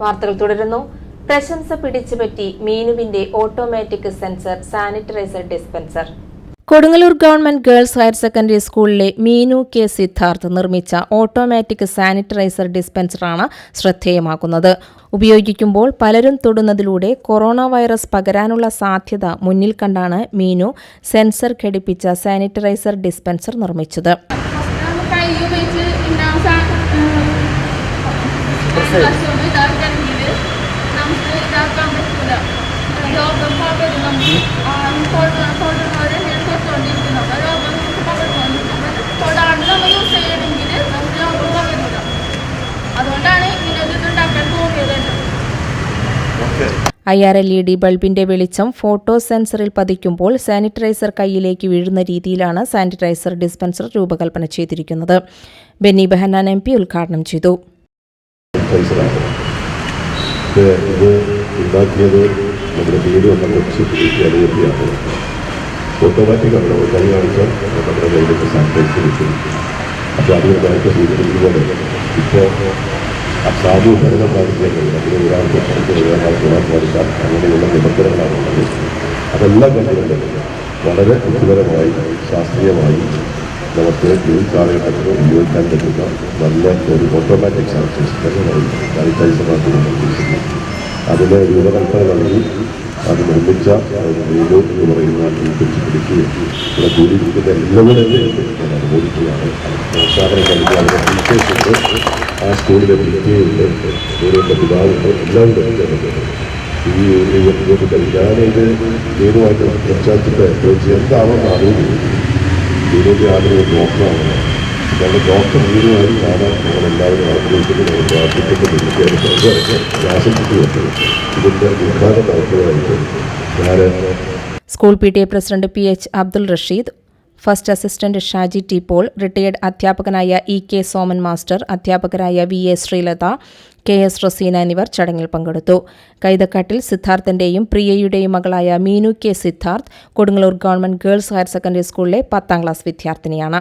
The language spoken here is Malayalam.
വാർത്തകൾ തുടരുന്നു. പ്രശംസ പിടിച്ചുപറ്റി മീനുവിന്റെ automatic sensor sanitiser dispenser Kodungallur government girls higher secondary സ്കൂളിലെ മീനു കെ സിദ്ധാർത്ഥ് നിർമ്മിച്ച ഓട്ടോമാറ്റിക് സാനിറ്റൈസർ ഡിസ്പെൻസറാണ് ശ്രദ്ധേയമാക്കുന്നത്. ഉപയോഗിക്കുമ്പോൾ പലരും തൊടുന്നതിലൂടെ കൊറോണ വൈറസ് പകരാനുള്ള സാധ്യത മുന്നിൽ കണ്ടാണ് മീനു സെൻസർ ഘടിപ്പിച്ച സാനിറ്റൈസർ ഡിസ്പെൻസർ നിർമ്മിച്ചത്. ഉപയോഗിച്ച് I R L E D ബൾബിന്റെ വെളിച്ചം ഫോട്ടോ സെൻസറിൽ പതിക്കുമ്പോൾ സാനിറ്റൈസർ കയ്യിലേക്ക് വീഴുന്ന രീതിയിലാണ് സാനിറ്റൈസർ ഡിസ്പെൻസർ രൂപകൽപ്പന ചെയ്തിരിക്കുന്നത്. ബെന്നി ബെഹനാൻ എം പി ഉദ്ഘാടനം ചെയ്തു. ഇത് ഉണ്ടാക്കിയത് നമ്മുടെ പേര് വന്ന കൊച്ചി ഓട്ടോമാറ്റിക് ആണ് കൈ കാണിച്ചാൽ നമ്മുടെ കയ്യിലേക്ക് സാനിറ്റൈസ് കിട്ടും അപ്പോൾ അത് നേരത്തെ സൂചിപ്പിച്ചതുപോലെ ഇപ്പോൾ അസാധു ഭരണം കാണിക്കാൻ കഴിയും അതിന് ഒരാൾക്ക് അങ്ങനെയുള്ള നിബന്ധനകളാണ് ഉള്ളത്. അതെല്ലാം കണ്ടുകൊണ്ട് വളരെ ബുദ്ധിപരമായി ശാസ്ത്രീയമായി നമുക്ക് ഈ കാലഘട്ടത്തിൽ ഉപയോഗിക്കാൻ പറ്റുന്ന നല്ല ഒരു ഓട്ടോമാറ്റിക് സാനിറ്റൈസർ സാനിറ്റൈസറാക്കി അതിന് രൂപകൽപ്പന നൽകി അത് നിർമ്മിച്ച വീട് എന്ന് പറയുന്ന പിടിച്ച് പിടിക്കുകയും ഇവിടെ കൂടിയിരിക്കുന്ന എല്ലാവരെയും ഞാൻ അനുമോദിക്കുകയാണ് ടീച്ചേഴ്സുണ്ട് ആ സ്കൂളിലെ പി ടി ഉണ്ട് സ്കൂളിന്റെ പിതാവുണ്ട് എല്ലാവരും ഈ ഇതൊക്കെ ഞാനിത് സംസാരിച്ചിട്ട് ചോദിച്ചു എന്താണെന്ന് അറിയുന്നു ഇതിലേക്ക് ആഗ്രഹം ഡോക്ടറാണ് ഞങ്ങളുടെ ഡോക്ടർ വീടുമായി കാണാൻ നമ്മളെല്ലാവരും ആഗ്രഹിക്കുന്നു. നമ്മൾ പ്രാർത്ഥിക്കുന്നു. ഇതിന്റെ ഉദ്ഘാടന പ്രവർത്തനമായിട്ട് ഞാൻ school P T A president P H Abdul Rasheed first assistant Shaji T Paul retired അധ്യാപകനായ ഇ കെ സോമൻ മാസ്റ്റർ അധ്യാപകരായ V A Sreelatha K S Raseena എന്നിവർ ചടങ്ങിൽ പങ്കെടുത്തു. കൈതക്കാട്ടിൽ സിദ്ധാർത്ഥന്റെയും പ്രിയയുടെയും മകളായ Meenu K Siddharth Kodungallur government girls higher secondary സ്കൂളിലെ പത്താം ക്ലാസ് വിദ്യാർത്ഥിനിയാണ്.